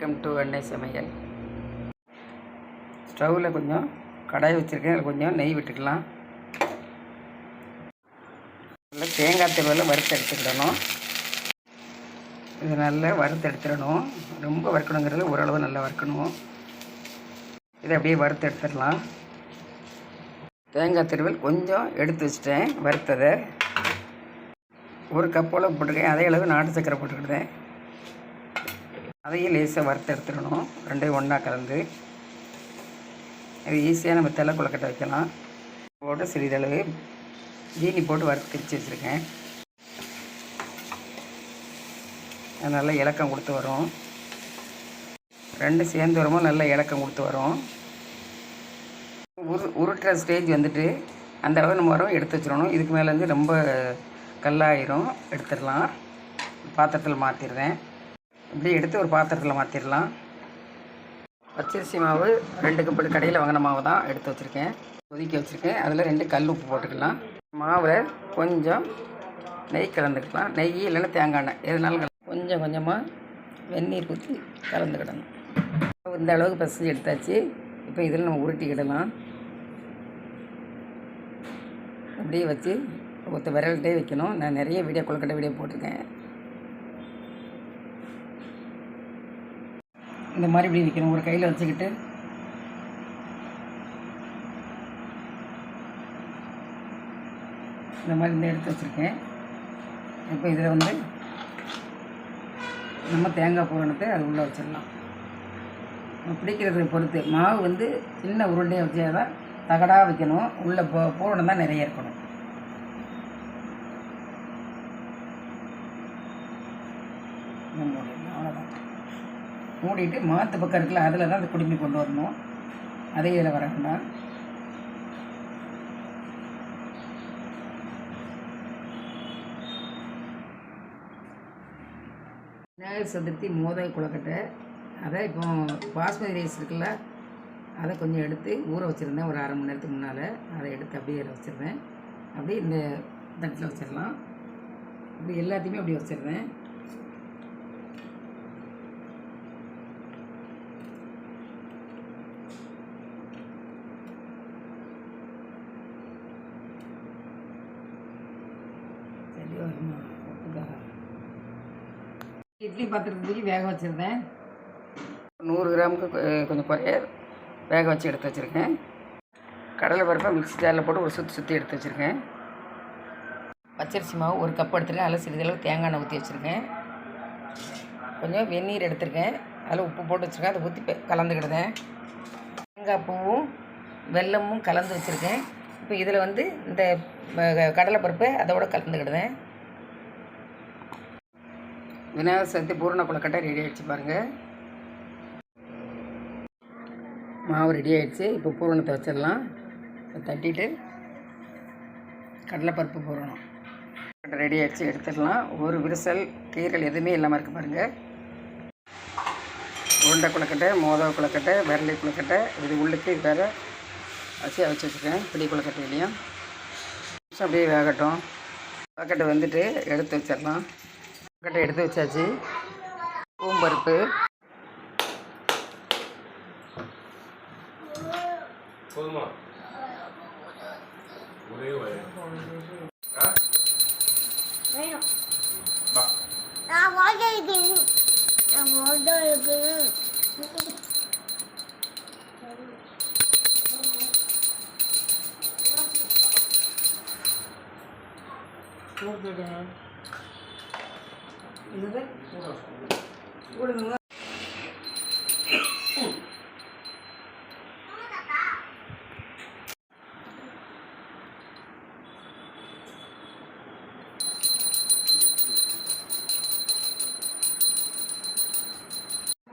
Welcome to அன்னை சமையல். ஸ்டவ்வில் கொஞ்சம் கடாய் வச்சுருக்கேன். அதில் கொஞ்சம் நெய் விட்டுக்கலாம். நல்லா தேங்காய் திருவள்ள வறுத்து எடுத்துக்கிடணும். இது நல்லா வறுத்து எடுத்துடணும். ரொம்ப வறுக்கணுங்கிறது ஓரளவு நல்லா வறுக்கணும். இதை அப்படியே வறுத்து எடுத்துடலாம். தேங்காய் திருவல் கொஞ்சம் எடுத்து வச்சிட்டேன். வறுத்ததை. ஒரு கப்போல போட்டிருக்கேன். அதே அளவு நாட்டு சக்கரை போட்டுக்கிட்டேன் அதையும் லேசாக வறுத்து எடுத்துடணும். ரெண்டையும் ஒன்றா கலந்து. இது ஈஸியாக நம்ம தலை கொழுக்கட்டை வைக்கலாம். போட்டு சிறிதளவு ஜீனி போட்டு வறுத்து கிரிச்சு வச்சுருக்கேன். அது நல்லா இலக்கம் கொடுத்து வரும். ரெண்டு சேர்ந்து வரும்போது நல்லா இலக்கம் கொடுத்து வரும். உரு உருட்டுற ஸ்டேஜ் வந்துட்டு அந்த அளவு நம்ம வரும் எடுத்து வச்சிடணும். இதுக்கு மேலேருந்து ரொம்ப கல்லாயிரும். எடுத்துடலாம். பாத்திரத்தில் மாற்றிடுறேன் இப்படி எடுத்து ஒரு பாத்திரத்தில் மாற்றிடலாம் பச்சரிசி மாவு ரெண்டு கப்பு கடையில் வாங்கின மாவு தான் எடுத்து வச்சுருக்கேன். கொதிக்க வச்சுருக்கேன். அதில் ரெண்டு கல் உப்பு போட்டுக்கலாம். மாவில் கொஞ்சம் நெய் கலந்துக்கலாம். நெய் இல்லைன்னா தேங்காய் எண்ணெய். எதுனாலும் கொஞ்சம் கொஞ்சமாக வெந்நீர் ஊற்றி கலந்துக்கிடணும். இந்த அளவுக்கு பசஞ்சு எடுத்தாச்சு. இப்போ இதில் நம்ம உருட்டிக்கிடலாம். அப்படியே வச்சு ஒருத்த விரல்கிட்டே வைக்கணும். நான் நிறைய வீடியோ கொழுக்கட்டை வீடியோ போட்டிருக்கேன். இந்த மாதிரி இப்படி நிற்கணும் ஒரு கையில் வச்சுக்கிட்டு. இந்த மாதிரி இந்த எடுத்து வச்சுருக்கேன். இப்போ இதில் வந்து நம்ம தேங்காய் பூரணத்தை அது உள்ளே வச்சிடலாம். பிடிக்கிறத பொறுத்து. மாவு வந்து சின்ன உருண்டையாக வச்சா தான் தகடாக வைக்கணும். உள்ளே போ பூரணம் தான் நிறைய இருக்கணும். நம்மளுடைய மூடிட்டு மாற்று பக்கம் இருக்குல்ல அதில் தான் அந்த குடுமி கொண்டு வரணும். அதே இதில் வர வேண்டாம் விநாயகர் சதுர்த்தி மோதல் குளக்கட்டை அதை இப்போ பாஸ்மதி ரைஸ் இருக்குல்ல அதை கொஞ்சம் எடுத்து ஊற வச்சுருந்தேன் ஒரு அரை மணி நேரத்துக்கு முன்னால். அதை எடுத்து அப்படியே அதில் வச்சுருந்தேன். அப்படியே இந்த தட்டில் வச்சிடலாம். இப்படி எல்லாத்தையுமே அப்படி வச்சுருந்தேன் இட்லி பாத்திரத்துக்கு வேக வச்சுருந்தேன். நூறு கிராமுக்கு கொ- கொஞ்சம் குறைய வேக வச்சு எடுத்து வச்சுருக்கேன். கடலை பருப்பை மிக்ஸி ஜாரில் போட்டு ஒரு சுற்றி சுற்றி எடுத்து வச்சுருக்கேன். பச்சரிசி மாவு ஒரு கப் எடுத்துருக்கேன் அதில் சிறிதளவு தேங்காய் எண்ணெய் ஊற்றி வச்சுருக்கேன். கொஞ்சம் வெந்நீர் எடுத்திருக்கேன். அதில் உப்பு போட்டு வச்சுருக்கேன். அதை ஊற்றி கலந்துக்கிடுதேன் தேங்காய் பூவும் வெல்லமும் கலந்து வச்சுருக்கேன். இப்போ இதில் வந்து இந்த ம- கடலைப்பருப்பை அதோட கலந்துக்கிடுதேன் விநாயகர் சதுர்த்தி பூரண கொழுக்கட்டை ரெடி ஆகிடுச்சு பாருங்கள் மாவு ரெடி ஆகிடுச்சு இப்போ பூரணத்தை வச்சிடலாம். இப்போ தட்டிட்டு கடலைப்பருப்பு பூரணம் ரெடி ஆகிடுச்சு எடுத்துடலாம். ஒரு விரிசல் கீரல் எதுவுமே இல்லாமல் இருக்குது பாருங்கள் உருண்டை குளக்கட்டை மோதக குளக்கட்டை விரலி குளக்கட்டை இது உள்ளுக்கு இது வேறு வச்சு வச்சு வச்சுருக்கேன். பிடி குளக்கட்டையிலையும் அப்படியே வேகட்டும். குளக்கட்டை வந்துட்டு எடுத்து வச்சிடலாம். குளக்கட்டை எடுத்து வச்சாச்சு. பூம்பருப்பு. போதுமா? ஒரே வயல். ஆ? வேணும். பா நான்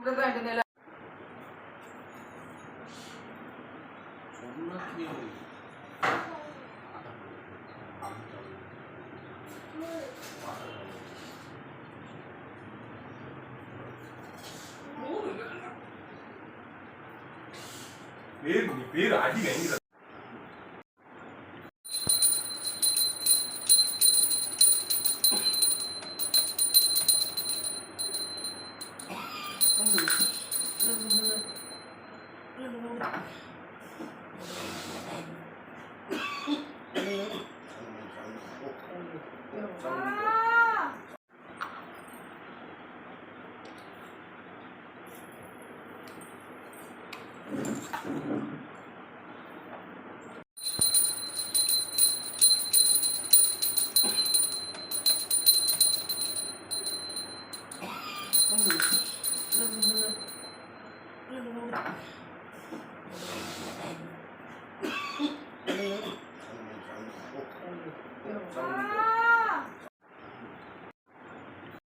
வாங்க இருக்கேன் நான் பேர் நீ பேர் அடி không đủ lương lương lương lương